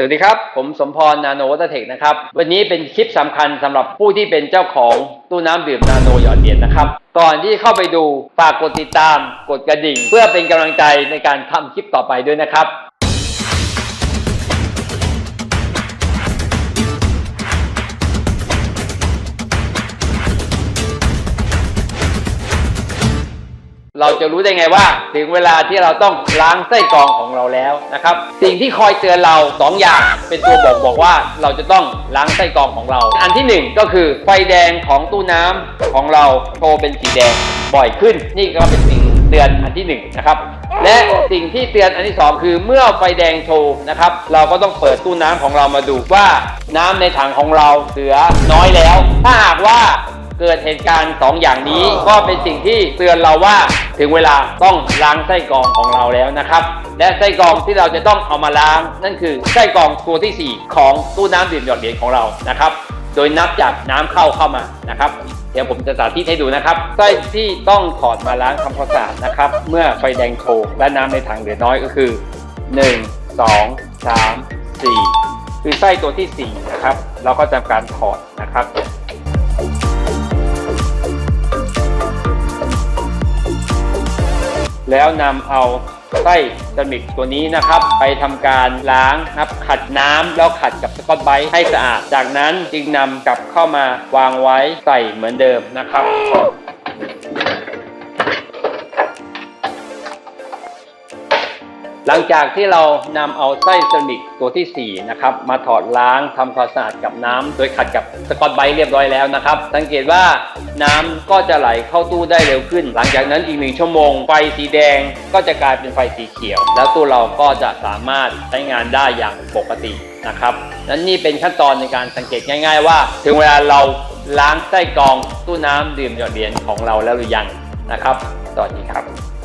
สวัสดีครับ ผมสมพรนาโนวัตเทคนะครับ วันนี้เป็นคลิปสำคัญสำหรับผู้ที่เป็นเจ้าของตู้น้ำดื่มนาโนหยอดเหรียญนะครับ ก่อนที่เข้าไปดูฝากกดติดตาม กดกระดิ่ง เพื่อเป็นกำลังใจในการทำคลิปต่อไปด้วยนะครับ เราจะรู้ได้ไงว่า ถึงเวลาที่เราต้องล้างไส้กรองของเราแล้วนะครับ สิ่งที่คอยเตือนเราสองอย่าง เป็นตัวบอกบอกว่าเราจะต้องล้างไส้กรองของเรา อันที่หนึ่งก็คือไฟแดงของตู้น้ำของเราโตเป็นสีแดงบ่อยขึ้น นี่ก็เป็นสิ่งเตือนอันที่หนึ่งนะครับและสิ่งที่เตือนอันที่สองคือเมื่อไฟแดงโชว์นะครับ เราก็ต้องเปิดตู้น้ำของเรามาดูว่าน้ำในถังของเราเหลือน้อยแล้ว ถ้าหากว่า เกิดเหตุการณ์สองอย่างนี้ ก็เป็นสิ่งที่เตือนเราว่าถึงเวลาต้องล้างไส้กรองของเราแล้วนะครับ และไส้กรองที่เราจะต้องเอามาล้าง นั่นคือไส้กรองตัวที่ 4 ของตู้น้ำดื่มหยอดเหรียญของเรานะครับ โดยนับจากน้ำเข้าเข้ามานะครับเดี๋ยวผมจะสาธิตให้ดูนะครับ ไส้ที่ต้องถอดมาล้างทำความสะอาดนะครับ เมื่อไฟแดงโชว์และน้ำในถังเหลือน้อยก็คือ 1 2 3 4 คือไส้ตัวทีสี่4 นะครับ เราก็จะทำการถอด แล้วนำเอาไส้สมิกตัวนี้นะครับ ไปทำการล้างครับขัดน้ำแล้วขัดกับสกอตไบรท์ให้สะอาด จากนั้นจึงนำกลับเข้ามาวางไว้ใส่เหมือนเดิมนะครับ หลังจากที่เรานำเอาไส้เซรามิกตัวที่ 4 นะครับ มาถอดล้างทำความสะอาดกับน้ำโดยขัดกับสกอตไบต์เรียบร้อยแล้วนะครับ สังเกตว่าน้ำก็จะไหลเข้าตู้ได้เร็วขึ้น หลังจากนั้นอีกหนึ่งชั่วโมง ไฟสีแดงก็จะกลายเป็นไฟสีเขียว แล้วตู้เราก็จะสามารถใช้งานได้อย่างปกตินะครับนั้นนี่เป็นขั้นตอนในการสังเกตง่าย ๆ ว่า ถึงเวลาเราล้างไส้กรองตู้น้ำดื่มหยอดเหรียญของเราแล้วหรือยังนะครับสวัสดีครับ